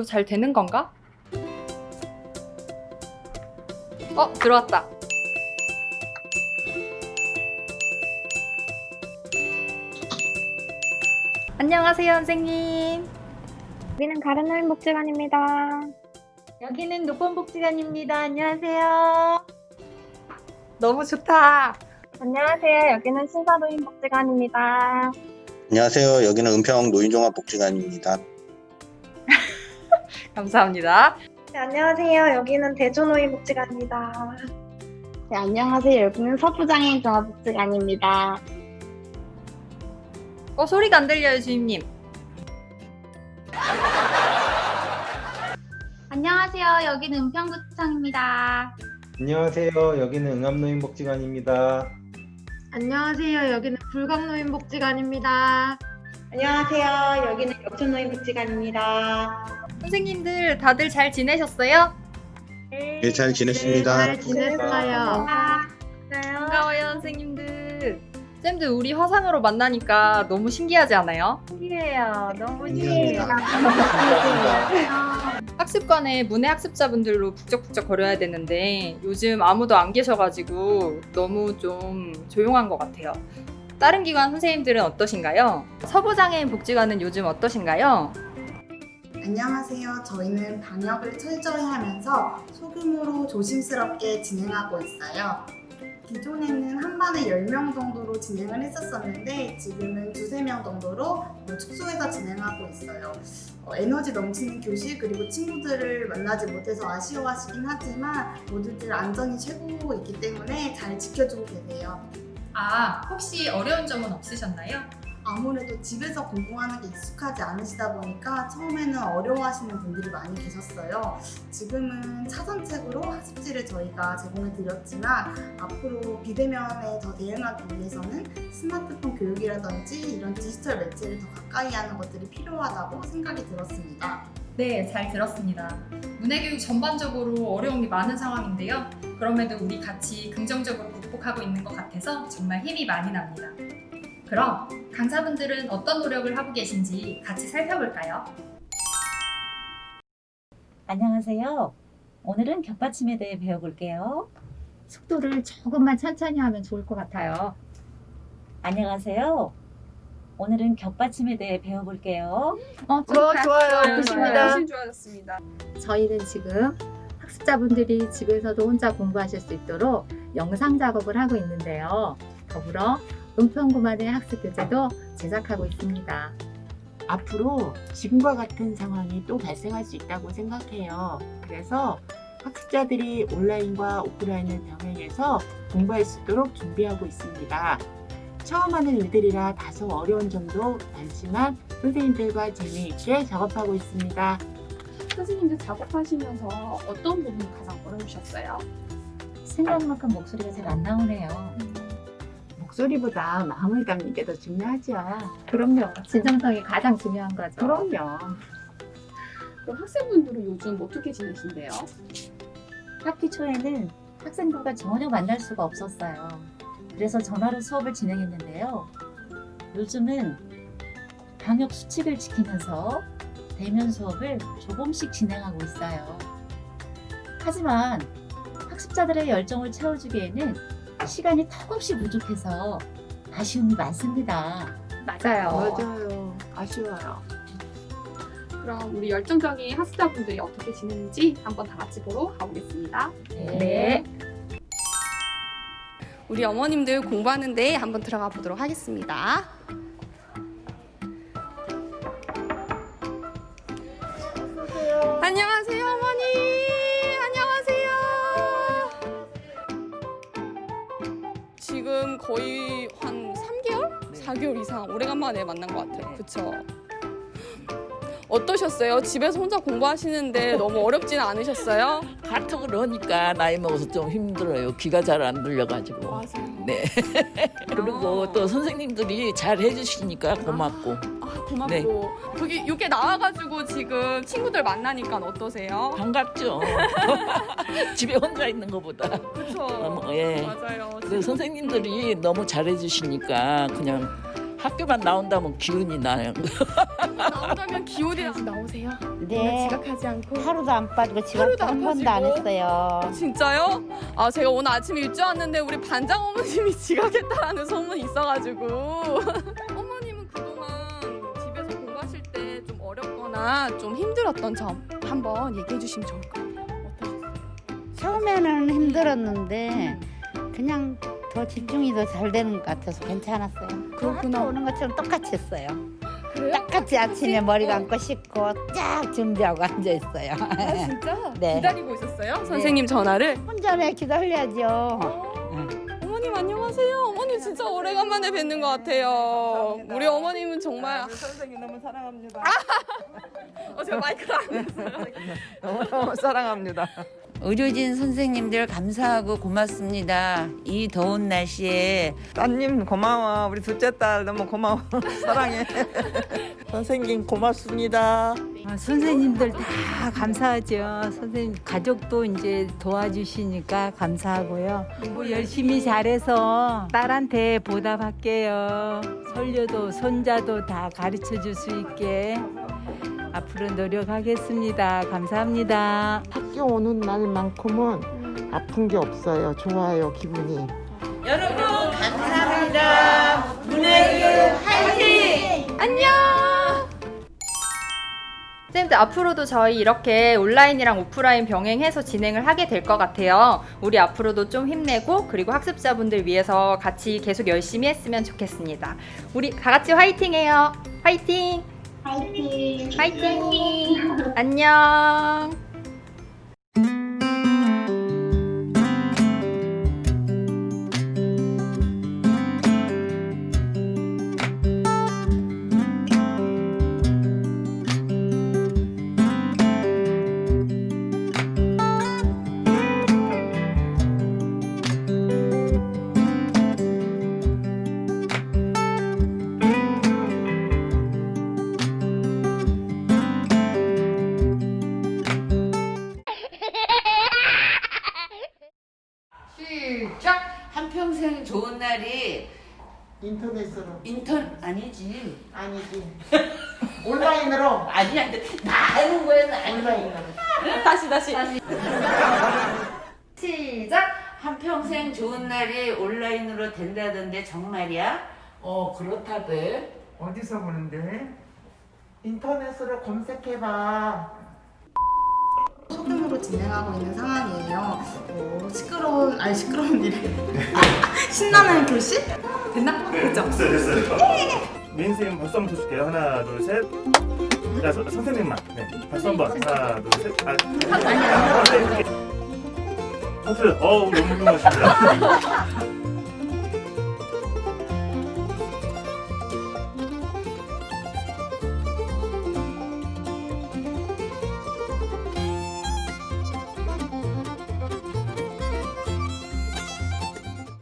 이거 잘 되는 건가? 어, 들어왔다. 안녕하세요, 선생님. 여기는 가르노인 복지관입니다. 여기는 노건복지관입니다. 안녕하세요. 너무 좋다. 안녕하세요. 여기는 신사노인 복지관입니다. 안녕하세요. 여기는 은평 노인종합복지관입니다. 감사합니다. 네, 안녕하세요. 여기는 대조노인 복지관입니다. 네, 안녕하세요. 여기는 서부장애인 종합복지관입니다. 어, 소리가 안 들려요, 주임님. 안녕하세요. 여기는 은평구청입니다. 안녕하세요. 여기는 응암노인복지관입니다. 안녕하세요. 여기는 불광노인 복지관입니다. 안녕하세요. 여기는 역촌노인 복지관입니다. 선생님들 다들 잘 지내셨어요? 네, 잘 지냈습니다. 잘 지냈어요. 반가워요, 선생님들. 쌤들 우리 화상으로 만나니까 너무 신기하지 않아요? 신기해요. 너무 신기합니다. 학습관에 문해 학습자분들로 북적북적 거려야 되는데 요즘 아무도 안 계셔가지고 너무 좀 조용한 것 같아요. 다른 기관 선생님들은 어떠신가요? 서부장애인 복지관은 요즘 어떠신가요? 안녕하세요. 저희는 방역을 철저히 하면서 소규모로 조심스럽게 진행하고 있어요. 기존에는 한 반에 10명 정도로 진행을 했었었는데 지금은 두세 명 정도로 어, 축소해서 진행하고 있어요. 어, 에너지 넘치는 교실 그리고 친구들을 만나지 못해서 아쉬워하시긴 하지만 모두들 안전이 최고이기 때문에 잘 지켜주고 계세요. 아, 혹시 어려운 점은 없으셨나요? 아무래도 집에서 공부하는 게 익숙하지 않으시다 보니까 처음에는 어려워하시는 분들이 많이 계셨어요. 지금은 차선책으로 학습지를 저희가 제공해 드렸지만 앞으로 비대면에 더 대응하기 위해서는 스마트폰 교육이라든지 이런 디지털 매체를 더 가까이 하는 것들이 필요하다고 생각이 들었습니다. 네, 잘 들었습니다. 문해교육 전반적으로 어려움이 많은 상황인데요. 그럼에도 우리 같이 긍정적으로 극복하고 있는 것 같아서 정말 힘이 많이 납니다. 그럼 강사분들은 어떤 노력을 하고 계신지 같이 살펴볼까요? 안녕하세요. 오늘은 겹받침에 대해 배워볼게요. 속도를 조금만 천천히 하면 좋을 것 같아요. 안녕하세요. 오늘은 겹받침에 대해 배워볼게요. 어, 좋아요. 좋습니다. 좋아졌습니다. 저희는 지금 학습자분들이 집에서도 혼자 공부하실 수 있도록 영상 작업을 하고 있는데요. 더불어 은평구만의 학습 교재도 제작하고 있습니다. 앞으로 지금과 같은 상황이 또 발생할 수 있다고 생각해요. 그래서 학습자들이 온라인과 오프라인을 병행해서 공부할 수 있도록 준비하고 있습니다. 처음 하는 일들이라 다소 어려운 점도 많지만 선생님들과 재미있게 작업하고 있습니다. 선생님들 작업하시면서 어떤 부분이 가장 어려우셨어요? 생각만큼 목소리가 잘 안 나오네요. 목소리보다 마음을 담는 게 더 중요하죠. 그럼요. 진정성이 가장 중요한 거죠. 그럼요. 그럼 학생분들은 요즘 어떻게 지내신대요? 학기 초에는 학생들과 전혀 만날 수가 없었어요. 그래서 전화로 수업을 진행했는데요. 요즘은 방역 수칙을 지키면서 대면 수업을 조금씩 진행하고 있어요. 하지만 학습자들의 열정을 채워주기에는 시간이 턱없이 부족해서 아쉬움이 많습니다. 맞아요. 맞아요. 아쉬워요. 그럼 우리 열정적인 학습자분들이 어떻게 지내는지 한번 다 같이 보러 가보겠습니다. 네. 우리 어머님들 공부하는데 한번 들어가 보도록 하겠습니다. 지금 거의 한 3개월? 4개월 이상 오래간만에 만난 것 같아요. 그쵸? 어떠셨어요? 집에서 혼자 공부하시는데 너무 어렵지는 않으셨어요? 카톡을 하니까 나이 먹어서 좀 힘들어요. 귀가 잘 안 들려가지고. 맞아요. 네. 그리고 아. 또 선생님들이 잘 해주시니까 고맙고. 아, 고맙고. 여기, 여기 나와가지고 지금 친구들 만나니까 어떠세요? 반갑죠. 집에 혼자 있는 것보다. 너무, 예. 맞아요. 선생님들이 너무 잘해주시니까 그냥 학교만 나온다면 기운이 나요. 나온다면 기운이 나오세요? 네. 지각하지 않고 하루도 안 빠지고 지각 하루도 안한 번도 안 빠지고? 했어요. 진짜요? 아 제가 오늘 아침에 일찍 왔는데 우리 반장 어머님이 지각했다라는 소문이 있어가지고 어머님은 그동안 집에서 공부하실 때 좀 어렵거나 좀 힘들었던 점 한번 얘기해 주시면 좋을 것 같아요. 처음에는 힘들었는데 그냥 더 집중이 더 잘 되는 것 같아서 괜찮았어요. 그렇구나. 학교 오는 것처럼 똑같이 했어요. 그래요? 똑같이 아침에 머리 어. 감고 씻고 쫙 준비하고 앉아 있어요. 아 진짜? 네. 기다리고 있었어요? 선생님 전화를? 혼자네 기다려야죠. 어머님 안녕하세요. 어머님 진짜 오래간만에 뵙는 것 같아요. 우리 어머님은 정말 선생님 너무 사랑합니다. 어 제가 마이크를 안 했어요. 너무너무 사랑합니다. 의료진 선생님들 감사하고 고맙습니다. 이 더운 날씨에 따님 고마워. 우리 둘째 딸 너무 고마워. 사랑해. 선생님 고맙습니다. 아, 선생님들 다 감사하죠. 선생님 가족도 이제 도와주시니까 감사하고요. 공부 열심히 잘해서 딸한테 보답할게요. 손녀도 손자도 다 가르쳐 줄 수 있게 앞으로 노력하겠습니다. 감사합니다. 학교 오는 날만큼은 아픈 게 없어요. 좋아요, 기분이. 여러분 감사합니다. 문혜교 화이팅! 안녕! 선생님들 앞으로도 저희 이렇게 온라인이랑 오프라인 병행해서 진행을 하게 될 것 같아요. 우리 앞으로도 좀 힘내고 그리고 학습자분들 위해서 같이 계속 열심히 했으면 좋겠습니다. 우리 다 같이 화이팅해요. 화이팅! 화이팅! 화이팅! 안녕! 한평생 좋은 날이 인터넷으로. 인턴 아니지. 아니지. 온라인으로. 아니야. 근데 나 하는 거야. 나 하는 거야. 온라인으로. 다시 다시. 시작. 한평생 좋은 날이 온라인으로 된다던데 정말이야? 어 그렇다대. 어디서 보는데? 인터넷으로 검색해봐. 소규모로 진행하고 있는 상황이에요. 뭐 시끄러운 아니 시끄러운 일이 신나는 교실? 됐나? 그죠? 됐어요, 됐어요. 민쌤 박수 한번 쳐줄게요. 하나, 둘, 셋. 자, 서, 선생님만. 네, 박수 한 번. 하나, 둘, 셋. 아, 아니, 아니. 박수. 어우, 너무 훌륭하십니다.